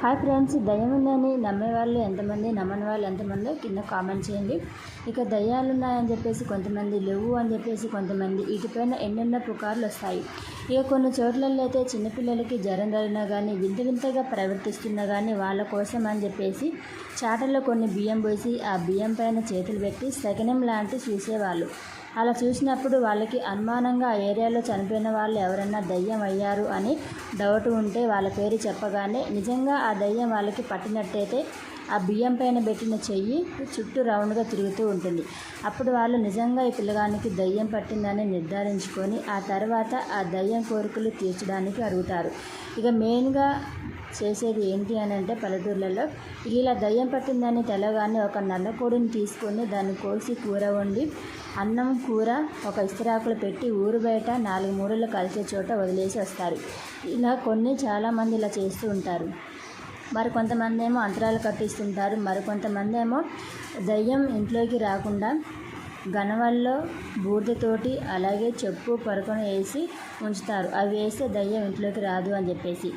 Hi friends దయ్యం ఉందని నమ్మే వాళ్ళు ఎంతమంది నమ్మని వాళ్ళు ఎంతమంది కింద కామెంట్ చేయండి. ఇక దయ్యాలు ఉన్నాయని చెప్పేసి కొంతమంది లేవు అని చెప్పేసి కొంతమంది వీటిపైన ఎన్నెన్నో పుకార్లు వస్తాయి. ఇక కొన్ని చోట్లలో అయితే చిన్నపిల్లలకి జ్వరం కలిగినా కానీ వింత వింతగా ప్రవర్తిస్తున్నా కానీ వాళ్ళ కోసం అని చెప్పేసి చాటల్లో కొన్ని బియ్యం పోసి ఆ బియ్యం పైన చేతులు పెట్టి సగనం లాంటి చూసేవాళ్ళు. అలా చూసినప్పుడు వాళ్ళకి అనుమానంగా ఆ ఏరియాలో చనిపోయిన వాళ్ళు ఎవరన్నా దయ్యం అయ్యారు అని డౌట్ ఉంటే వాళ్ళ పేరు చెప్పగానే నిజంగా ఆ దయ్యం వాళ్ళకి పట్టినట్టయితే ఆ బియ్యం పైన పెట్టిన చెయ్యి చుట్టూ రౌండ్గా తిరుగుతూ ఉంటుంది. అప్పుడు వాళ్ళు నిజంగా ఈ పిల్లగానికి దయ్యం పట్టిందని నిర్ధారించుకొని ఆ తర్వాత ఆ దయ్యం కోరికలు తీర్చడానికి అడుగుతారు. ఇక మెయిన్గా చేసేది ఏంటి అని అంటే పల్లెటూర్లలో ఇలా దయ్యం పట్టిందని తెలగానే ఒక నల్లకోడిని తీసుకొని దాన్ని కోసి కూర వండి అన్నం కూర ఒక ఇస్తిరాకులు పెట్టి ఊరు బయట నాలుగు మూడలు కలిసే చోట వదిలేసి వస్తారు. ఇలా కొన్ని చాలామంది ఇలా చేస్తూ ఉంటారు. మరి కొంతమంది ఏమో అంతరాలు కట్టిస్తుంటారు మరికొంతమంది ఏమో దయ్యం ఇంట్లోకి రాకుండా గనవల్లో బూడిదతోటి అలాగే చెప్పు పరుకొని వేసి ఉంచుతారు. అవి వేస్తే దయ్యం ఇంట్లోకి రాదు అని చెప్పేసి.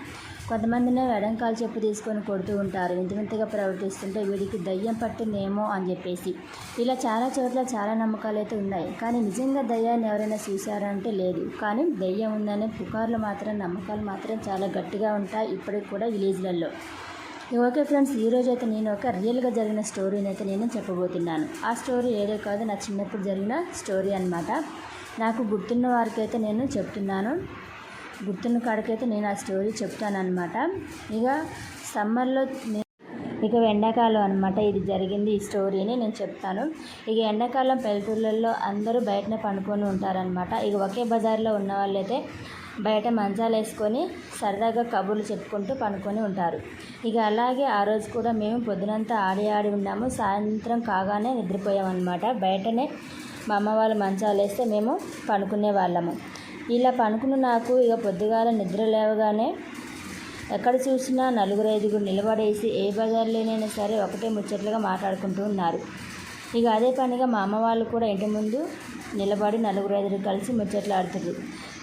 కొంతమందినే వెడంకాలు చెప్పు తీసుకొని కొడుతూ ఉంటారు. వింత వింతగా ప్రవర్తిస్తుంటే వీడికి దయ్యం పట్టిందేమో అని చెప్పేసి. ఇలా చాలా చోట్ల చాలా నమ్మకాలు అయితే ఉన్నాయి. కానీ నిజంగా దయ్యాన్ని ఎవరైనా చూశారంటే లేదు. కానీ దయ్యం ఉందనే పుకార్లు మాత్రం నమ్మకాలు మాత్రం చాలా గట్టిగా ఉంటాయి ఇప్పటికి కూడా విలేజ్లలో. ఓకే ఫ్రెండ్స్ ఈరోజు అయితే నేను ఒక రియల్గా జరిగిన స్టోరీని అయితే నేను చెప్పబోతున్నాను. ఆ స్టోరీ ఏదో కాదు నా చిన్నప్పుడు జరిగిన స్టోరీ అనమాట నాకు గుర్తున్న వారికైతే నేను చెప్తున్నాను. గుర్తున్న కాడికైతే నేను ఆ స్టోరీ చెప్తానమాట ఇక సమ్మర్లో ఇక ఎండాకాలం అనమాట ఇది జరిగింది ఈ స్టోరీని నేను చెప్తాను. ఇక ఎండాకాలం పల్లెటూళ్ళల్లో అందరూ బయటనే పండుకొని ఉంటారనమాట ఇక ఒకే బజార్లో ఉన్న వాళ్ళైతే బయట మంచాలు వేసుకొని సరదాగా కబుర్లు చెప్పుకుంటూ పనుకొని ఉంటారు. ఇక అలాగే ఆ రోజు కూడా మేము పొద్దునంతా ఆడి ఆడి ఉన్నాము. సాయంత్రం కాగానే నిద్రపోయామన్నమాట. బయటనే మా అమ్మ వాళ్ళు మంచాలు వేస్తే మేము పనుకునే వాళ్ళము. ఇలా పనుకున్న నాకు ఇక పొద్దుగాల నిద్ర లేవగానే ఎక్కడ చూసినా నలుగురు ఐదుగురు నిలబడేసి ఏ బజార్లోనైనా సరే ఒకటే ముచ్చట్లుగా మాట్లాడుకుంటూ ఉన్నారు. ఇక అదే పనిగా మా అమ్మ వాళ్ళు కూడా ఇంటి ముందు నిలబడి నలుగురు ఐదుగురు కలిసి ముచ్చట్లు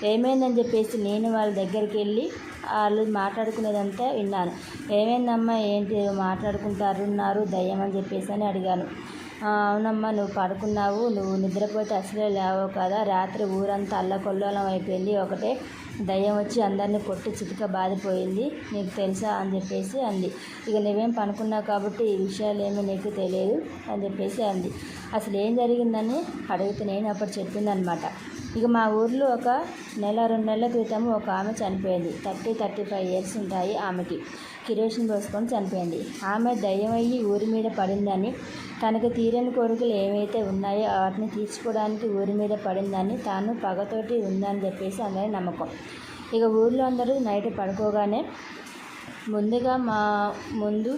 ఏమైందని చెప్పేసి నేను వాళ్ళ దగ్గరికి వెళ్ళి వాళ్ళు మాట్లాడుకునేదంతా విన్నాను. ఏమైందమ్మా ఏంటి మాట్లాడుకుంటారు ఉన్నారు దయ్యం అని చెప్పేసి అని అడిగాను. అవునమ్మా నువ్వు పడుకున్నావు నువ్వు నిద్రపోతే అసలే లేవు కదా. రాత్రి ఊరంతా అల్లకొల్లోలం అయిపోయింది. ఒకటే దయ్యం వచ్చి అందరినీ కొట్టి చిటిక బాధిపోయింది నీకు తెలుసా అని చెప్పేసి అంది. ఇక నువ్వేం పనుకున్నావు కాబట్టి ఈ విషయాలు ఏమీ నీకు తెలియదు అని చెప్పేసి అంది. అసలు ఏం జరిగిందని అడిగితే నేను అప్పుడు చెప్పిందనమాట. ఇక మా ఊర్లో ఒక నెల రెండు నెలల క్రితం ఒక ఆమె చనిపోయింది. థర్టీ థర్టీ ఫైవ్ ఇయర్స్ ఉంటాయి ఆమెకి. కిరోసిన్ పోసుకొని చనిపోయింది. ఆమె దయ్యమయ్యి ఊరి మీద పడిందని తనకు తీరని కోరికలు ఏవైతే ఉన్నాయో వాటిని తీర్చుకోవడానికి ఊరి మీద పడిందని తాను పగతోటి ఉందని చెప్పేసి అందరి నమ్మకం. ఇక ఊర్లో అందరూ నైట్ పడుకోగానే ముందుగా మా ముందు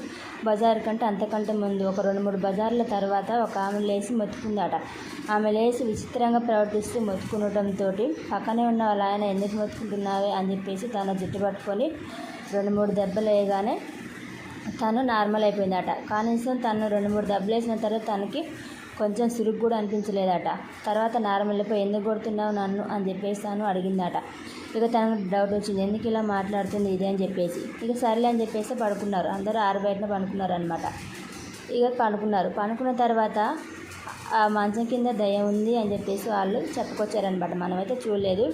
బజార్ కంటే అంతకంటే ముందు ఒక రెండు మూడు బజార్ల తర్వాత ఒక ఆమె లేచి మొత్తుకుందట. ఆమె లేచి విచిత్రంగా ప్రవర్తిస్తూ మొత్తుకునడంతో పక్కనే ఉన్న వాళ్ళ ఆయన ఎందుకు మొత్తుకుంటున్నావే అని చెప్పేసి తన జుట్టు పట్టుకొని రెండు మూడు దెబ్బలు వేయగానే తను నార్మల్ అయిపోయిందట. కనీసం తను రెండు మూడు దెబ్బలు వేసిన తర్వాత తనకి కొంచెం సురుగు కూడా అనిపించలేదట. తర్వాత నార్మల్ అయిపోయి ఎందుకు కొడుతున్నావు నన్ను అని చెప్పేసి తను అడిగిందట. ఇక తనకు డౌట్ వచ్చింది. ఎందుకు ఇలా మాట్లాడుతుంది ఇది అని చెప్పేసి. ఇక సర్లే అని చెప్పేసి పడుకున్నారు. అందరూ ఆరు బయటన పడుకున్నారు అనమాట ఇక పడుకున్నారు పడుకున్న తర్వాత ఆ మంచం కింద దయ్యం ఉంది అని చెప్పేసి వాళ్ళు చెప్పుకొచ్చారనమాట మనమైతే చూడలేదు.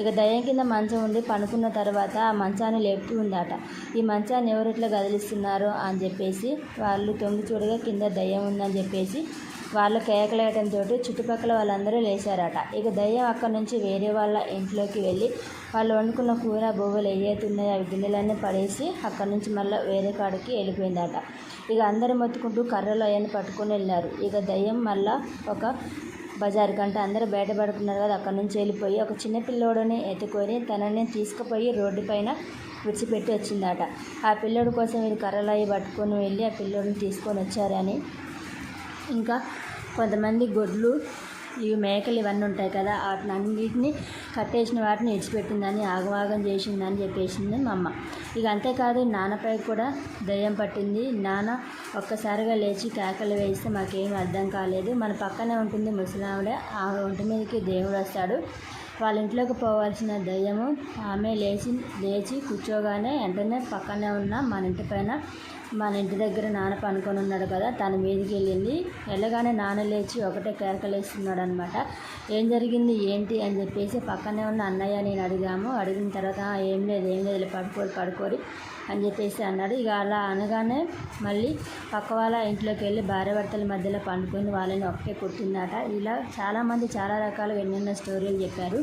ఇక దయ్యం కింద మంచం ఉండి పనుకున్న తర్వాత ఆ మంచాన్ని లేపుతూ ఉందట. ఈ మంచాన్ని ఎవరు ఇట్లా కదిలిస్తున్నారు అని చెప్పేసి వాళ్ళు తొంగి చూడగా కింద దయ్యం ఉందని చెప్పేసి వాళ్ళు కేకలేయడంతో చుట్టుపక్కల వాళ్ళందరూ లేచారట. ఇక దయ్యం అక్కడి నుంచి వేరే వాళ్ళ ఇంట్లోకి వెళ్ళి వాళ్ళు వండుకున్న కూర బొవ్వలు ఏవైతున్నాయో అవి గిన్నెలన్నీ పడేసి అక్కడి నుంచి మళ్ళీ వేరే కాడికి వెళ్ళిపోయిందట. ఇక అందరూ మొత్తుకుంటూ కర్రలు అవన్నీ పట్టుకొని వెళ్ళారు. ఇక దయ్యం మళ్ళా ఒక బజార్ కంటే అందరూ బయటపడుకున్నారు కదా అక్కడి నుంచి వెళ్ళిపోయి ఒక చిన్న పిల్లోడిని ఎత్తుకొని తనని తీసుకుపోయి రోడ్డు పైన విడిచిపెట్టి వచ్చిందట. ఆ పిల్లోడి కోసం వీళ్ళు కర్రలు అవి పట్టుకొని వెళ్ళి ఆ పిల్లోడిని తీసుకొని వచ్చారని ఇంకా కొంతమంది గొడ్లు ఇవి మేకలు ఇవన్నీ ఉంటాయి కదా వాటిని అన్నిటిని కట్టేసిన వాటిని విడిచిపెట్టిందని ఆగమాగం చేసిందని చెప్పేసింది మా అమ్మ. ఇక అంతేకాదు నాన్నపై కూడా దయ్యం పట్టింది. నాన్న ఒక్కసారిగా లేచి కేకలు వేస్తే మాకేం అర్థం కాలేదు. మన పక్కనే ఉంటుంది ముసలావిడ. ఆ ఒంటి మీదకి దేవుడు వస్తాడు. వాళ్ళ ఇంట్లోకి పోవాల్సిన దయ్యము ఆమె లేచి లేచి కూర్చోగానే వెంటనే పక్కనే ఉన్న మన ఇంటి పైన మన ఇంటి దగ్గర నాన్న పనుకొని ఉన్నాడు కదా తన మీదకి వెళ్ళింది. వెళ్ళగానే నాన్న లేచి ఒకటే కేరకలేస్తున్నాడు అనమాట ఏం జరిగింది ఏంటి అని చెప్పేసి పక్కనే ఉన్న అన్నయ్య నేను అడిగాము. అడిగిన తర్వాత ఏం లేదు ఏం లేదు పడుకోరు పడుకోరు అని చెప్పేసి అన్నాడు. ఇక అలా అనగానే మళ్ళీ పక్క వాళ్ళ ఇంట్లోకి వెళ్ళి భార్య భర్తల మధ్యలో పండుకొని వాళ్ళని ఒకటే కుట్టిందట ఇలా చాలామంది చాలా రకాలుగా ఎన్నెన్నో స్టోరీలు చెప్పారు.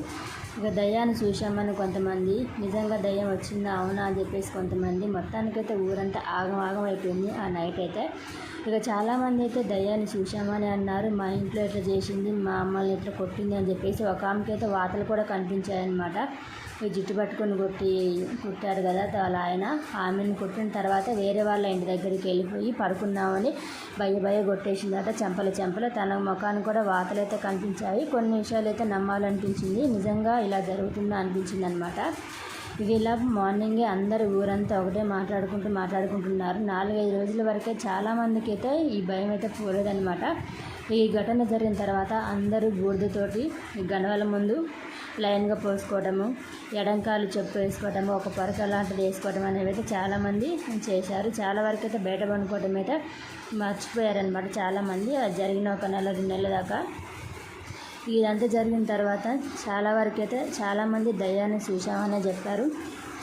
ఇక దయ్యాన్ని చూశామని కొంతమంది నిజంగా దయ్యం వచ్చిందా? అవునా? అని చెప్పేసి కొంతమంది. మొత్తానికైతే ఊరంతా ఆగం ఆగం అయిపోయింది ఆ నైట్ అయితే. ఇక చాలామంది అయితే దయ్యాన్ని చూశామని అన్నారు. మా ఇంట్లో ఇట్లా చేసింది మా అమ్మల్ని ఇట్లా కొట్టింది అని చెప్పేసి ఒక ఆమెకి అయితే వాతలు కూడా కనిపించాయన్నమాట. ఈ జుట్టు పట్టుకొని కొట్టి కుట్టారు కదా వాళ్ళ ఆయన. ఆమెను కొట్టిన తర్వాత వేరే వాళ్ళ ఇంటి దగ్గరికి వెళ్ళిపోయి పడుకున్నామని భయ భయ కొట్టేసిందట చెంపల చెంపల. తన ముఖాన్ని కూడా వాతలు అయితే కనిపించాయి. కొన్ని విషయాలు అయితే నమ్మాలనిపించింది. నిజంగా ఇలా జరుగుతుందా అనిపించింది అనమాట ఇలా మార్నింగే అందరు ఊరంతా ఒకటే మాట్లాడుకుంటూ మాట్లాడుకుంటున్నారు. నాలుగైదు రోజుల వరకే చాలామందికి అయితే ఈ భయం అయితే పోలేదనమాట ఈ ఘటన జరిగిన తర్వాత అందరూ బూర్దుతోటి ఈ ముందు లైన్గా పోసుకోవడము ఎడంకాలు చెప్పు వేసుకోవడము ఒక పరక లాంటిది వేసుకోవడం అనేవి అయితే చాలామంది చేశారు. చాలా వరకు అయితే బయట పడుకోవడం అయితే మర్చిపోయారనమాట చాలామంది. అది జరిగిన ఒక నెల రెండు నెలల దాకా ఇదంతా జరిగిన తర్వాత చాలా వరకు అయితే చాలామంది దయ్యాన్ని చూసామనే చెప్పారు.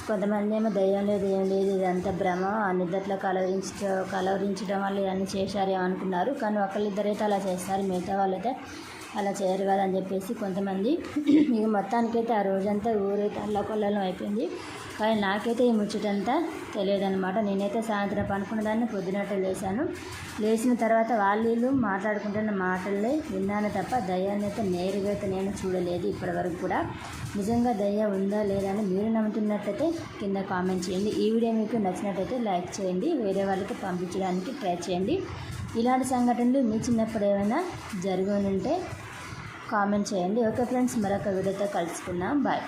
కొంతమంది ఏమో దయ్యం లేదు ఏం లేదు ఇదంతా భ్రమ నిద్రలో కలవరించ కలవరించడం వల్ల ఇవన్నీ చేశారేమో అనుకున్నారు కానీ ఒకళ్ళిద్దరైతే అలా చేస్తారు మిగతా వాళ్ళైతే అలా చేయరు కదా అని చెప్పేసి కొంతమంది. ఇక మొత్తానికైతే ఆ రోజంతా ఊరైతే అల్లకొల్లం అయిపోయింది. కానీ నాకైతే ఈ ముచ్చటంతా తెలియదన్నమాట. నేనైతే సాయంత్రం పనుకున్నదాన్ని పొద్దునట్టు లేశాను. లేచిన తర్వాత వాళ్ళు వీళ్ళు మాట్లాడుకుంటున్న మాటలే విన్నాను తప్ప దయ్యాన్ని అయితే నేరుగా అయితే నేను చూడలేదు ఇప్పటివరకు కూడా. నిజంగా దయ్య ఉందా లేదా అని మీరు నమ్ముతున్నట్టయితే కింద కామెంట్ చేయండి. ఈ వీడియో మీకు నచ్చినట్టయితే లైక్ చేయండి. వేరే వాళ్ళకి పంపించడానికి ట్రై చేయండి. ఇలాంటి సంఘటనలు మీ చిన్నప్పుడు ఏమైనా జరుగునుంటే ఉంటే కామెంట్ చేయండి. ఓకే ఫ్రెండ్స్ మరొక వీడియోతో కలుసుకుందాం. బాయ్.